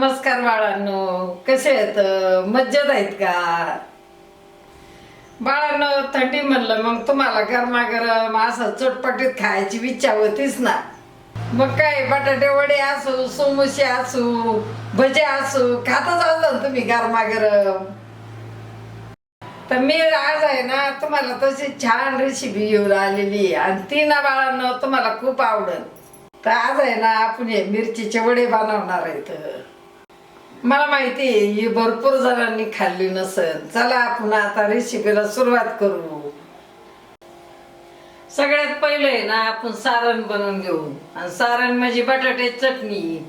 नमस्कार बाळांनो कसे आहेत? मज्जत आहेत का? बाळांनो थंडी म्हणलं मग तुम्हाला गरमागरम असं चटपटीत खायची इच्छा होतीच ना? मग काय बटाटे वडे असू सोमोसे असू भजे असू खातच असाल तुम्ही गरमागरम? तर मी आज आहे ना तुम्हाला तशी छान रेसिपी घेऊन आलेली आहे. आणि ती ना बाळांनो तुम्हाला खूप आवडल. तर आज आहे ना आपण हे मिरचीचे वडे बनवणार आहेत. मला माहिती आहे ही भरपूर जणांनी खाल्ली नसेल. चला आपण आता रेसिपीला सुरुवात करू. सगळ्यात पहिले आहे ना आपण सारण बनवून घेऊ. आणि सारण म्हणजे बटाटे चटणी.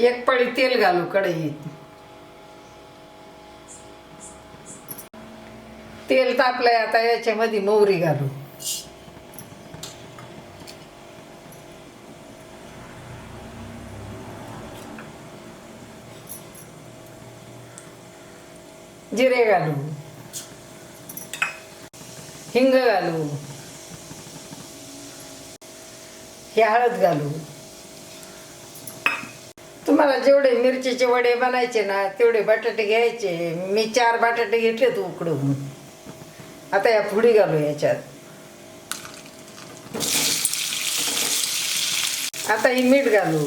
एक पळी तेल घालू कढईत. तेल तापलंय आता याच्यामध्ये मोहरी घालू. जिरे घालू. हिंग घालू. हे हळद घालू. तुम्हाला जेवढे मिरचीचे वडे बनायचे ना तेवढे बटाटे घ्यायचे. मी चार बटाटे घेतले तू उकडून. आता या फुडी घालू याच्यात. आता ही मीठ घालू.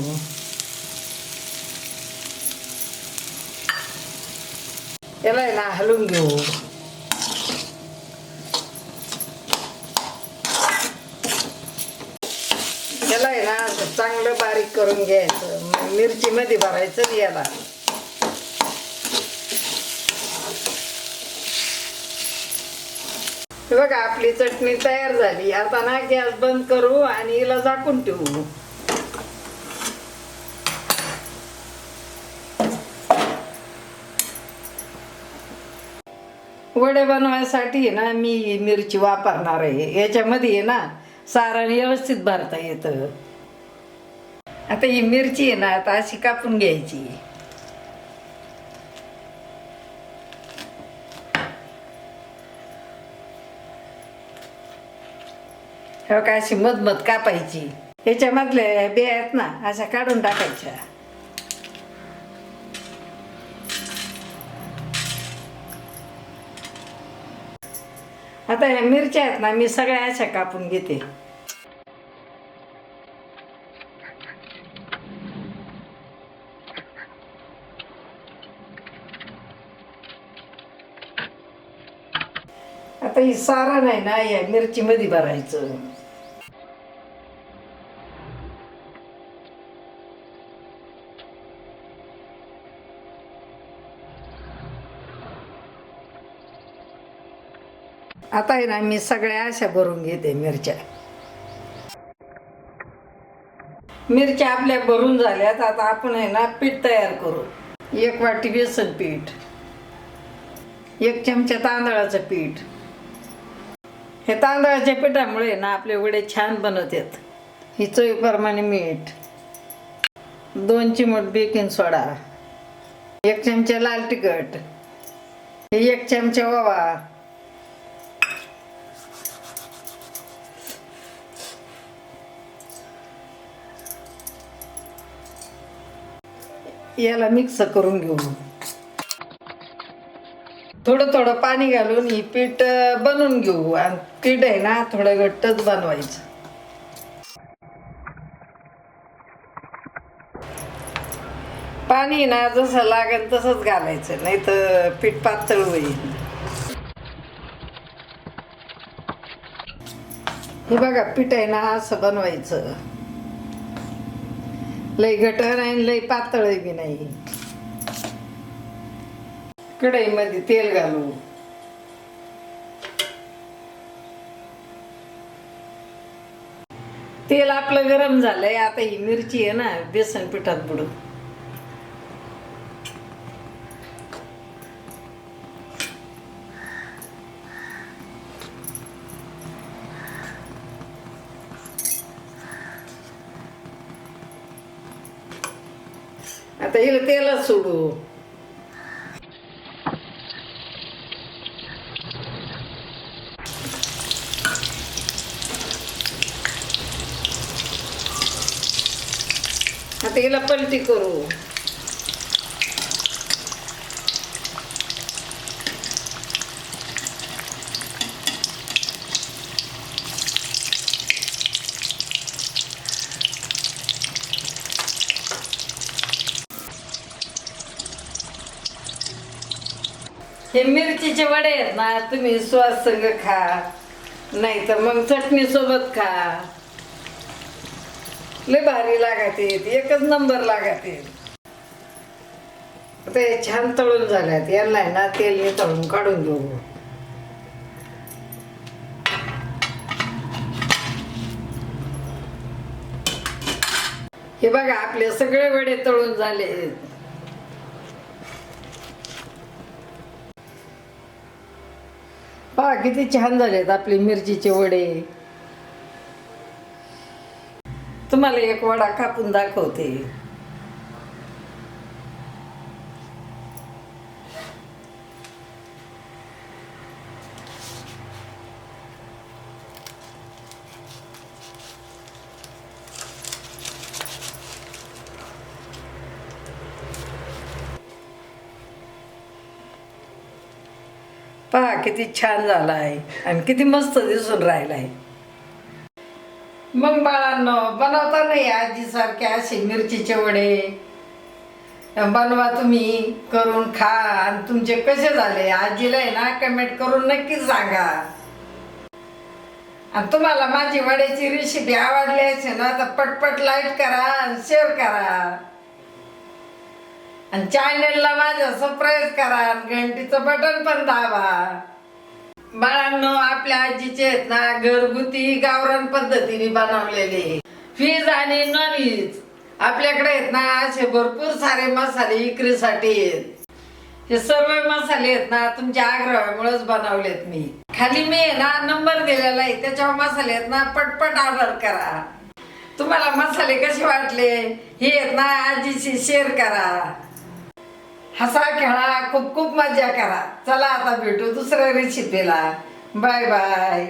याला आहे ना हलवून घेऊ. याला आहे ना चांगलं बारीक करून घ्यायचं. मग मिरची मध्ये भरायचं याला. बघा आपली चटणी तयार झाली. आता ना गॅस बंद करू आणि हिला झाकून ठेवू. वडे बनवायसाठी ना मी मिरची वापरणार आहे. याच्यामध्ये आहे ना सारण व्यवस्थित भरता येतं. आता ही मिरची आहे ना आता अशी कापून घ्यायची. हो का अशी मधमध कापायची. याच्यामधल्या बिया आहेत ना अशा काढून टाकायच्या. आता ह्या मिरच्या आहेत ना मी सगळ्या अशा कापून घेते. आता ही सारण आहे ना या मिरची मध्ये भरायचं. आता आहे ना मी सगळ्या अशा भरून घेते मिरच्या. मिरच्या आपल्या भरून झाल्यात आता आपण आहे ना पीठ तयार करू. एक वाटी बेसन पीठ एक चमचा तांदळाचं पीठ. हे तांदळाच्या पिठामुळे ना आपले वडे छान बनवतात ही चवीप्रमाणे मीठ दोन चिमट बेकिंग सोडा एक चमचा लाल तिखट एक चमचा ओवा याला मिक्स करून घेऊ थोडं थोडं पाणी घालून ही पीठ बनवून घेऊ. आणि पीठ आहे ना थोडं घट्टच बनवायचं. पाणी ना जसं लागेल तसंच घालायचं. नाही तर पीठ पातळ होईल. हे बघा पीठ आहे ना असं बनवायचं. लय घटर आहे लय पातळ बी नाही. कढईमध्ये तेल घालू. तेल आपलं गरम झालंय आता ही मिरची आहे ना बेसन पिठात बुडू आता हिला तेलात सोडू. आता हिला पलटी करू. हे मिरचीचे वडे आहेत ना तुम्ही स्वास संग खा. नाही तर मग चटणी सोबत खा. लय भारी लागते एकच नंबर लागते आता हे छान तळून झाल्यात. यांना आहे ना तेल तळून काढून घेऊ. हे बघा आपले सगळे वडे तळून झाले पहा किती छान झालेत आपले मिरचीचे वडे. तुम्हाला एक वडा कापून दाखवते. पहा किती छान झाला आहे आणि किती मस्त दिसून राहिला आहे मग बाळांनो बनवता नाही आजीसारखे असे मिरचीचे वडे. बनवा तुम्ही करून खा. आणि तुमचे कसे झाले? आजीला आहे ना कमेंट करून नक्कीच सांगा. आणि तुम्हाला माझी वड्याची रेसिपी आवडली असेल ना तर पटपट लाईक करा आणि शेअर करा. आणि चॅनेलला माझ्या सबस्क्राईब करा घंटीचं बटन पण दाबा. बाळांनो आपल्या आजीचे आहेत ना घरगुती गावरान पद्धतीने बनवलेले व्हेज आणि नॉन व्हेज आपल्याकडे आहेत ना असे भरपूर सारे मसाले विक्रीसाठी आहेत. हे सर्व मसाले आहेत ना तुमच्या आग्रहामुळेच बनवलेत मी. खाली मी ना नंबर दिलेला आहे. त्याच्यावर मसाले आहेत ना पटपट ऑर्डर करा. तुम्हाला मसाले कसे वाटले हे आहेत ना आजीशी शेअर करा. हसा खेळा खूप खूप मजा करा. चला आता भेटू दुसऱ्या रेसिपीला बाय बाय